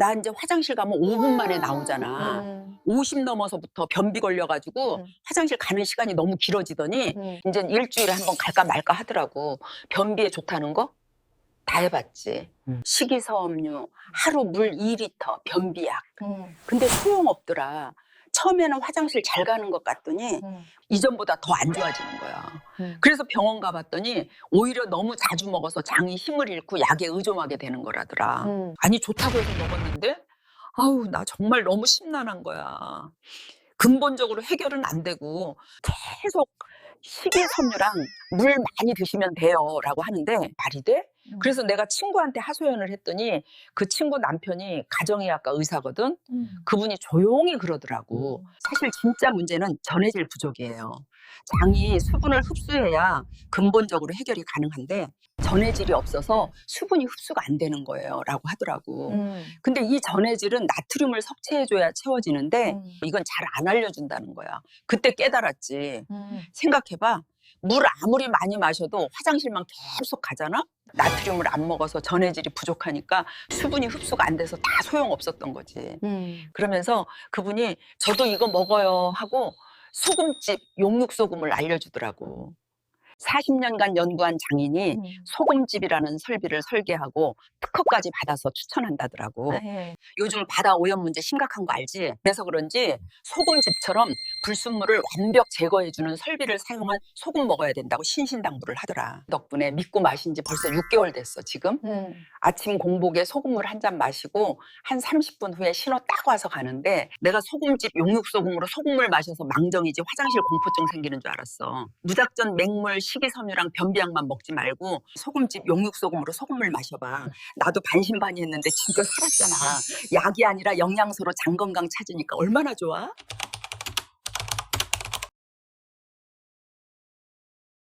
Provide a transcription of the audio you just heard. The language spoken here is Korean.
나 이제 화장실 가면 5분 만에 나오잖아. 음. 50 넘어서부터 변비 걸려가지고 음. 화장실 가는 시간이 너무 길어지더니 음. 이제 일주일에 한 번 갈까 말까 하더라고. 변비에 좋다는 거 다 해봤지. 음. 식이섬유, 하루 물 2리터, 변비약. 음. 근데 소용없더라. 처음에는 화장실 잘 가는 것 같더니 음. 이전보다 더 안 좋아지는 거야. 음. 그래서 병원 가봤더니 오히려 너무 자주 먹어서 장이 힘을 잃고 약에 의존하게 되는 거라더라. 음. 아니 좋다고 해서 먹었는데 아우 나 정말 너무 심란한 거야. 근본적으로 해결은 안 되고 계속 식이섬유랑 물 많이 드시면 돼요라고 하는데 말이 돼? 음. 그래서 내가 친구한테 하소연을 했더니 그 친구 남편이 가정의학과 의사거든. 음. 그분이 조용히 그러더라고. 사실 진짜 문제는 전해질 부족이에요. 장이 수분을 흡수해야 근본적으로 해결이 가능한데 전해질이 없어서 수분이 흡수가 안 되는 거예요. 라고 하더라고. 음. 근데 이 전해질은 나트륨을 섭취해줘야 채워지는데 음. 이건 잘 안 알려준다는 거야. 그때 깨달았지. 음. 생각해봐. 물 아무리 많이 마셔도 화장실만 계속 가잖아? 나트륨을 안 먹어서 전해질이 부족하니까 수분이 흡수가 안 돼서 다 소용없었던 거지. 음. 그러면서 그분이 저도 이거 먹어요 하고 소금집 용육소금을 알려주더라고. 40년간 연구한 장인이 음. 소금집이라는 설비를 설계하고 특허까지 받아서 추천한다더라고. 네. 요즘 바다 오염 문제 심각한 거 알지? 그래서 그런지 소금집처럼 불순물을 완벽 제거해주는 설비를 사용한 소금 먹어야 된다고 신신당부를 하더라. 덕분에 믿고 마신 지 벌써 6개월 됐어, 지금. 음. 아침 공복에 소금물 한 잔 마시고 한 30분 후에 신호 딱 와서 가는데 내가 소금집 용육소금으로 소금물 마셔서 망정이지 화장실 공포증 생기는 줄 알았어. 무작정 맹물, 식이섬유랑 변비약만 먹지 말고 소금집 용육소금으로 소금물 마셔봐. 나도 반신반의했는데 진짜 살았잖아. 약이 아니라 영양소로 장 건강 찾으니까 얼마나 좋아?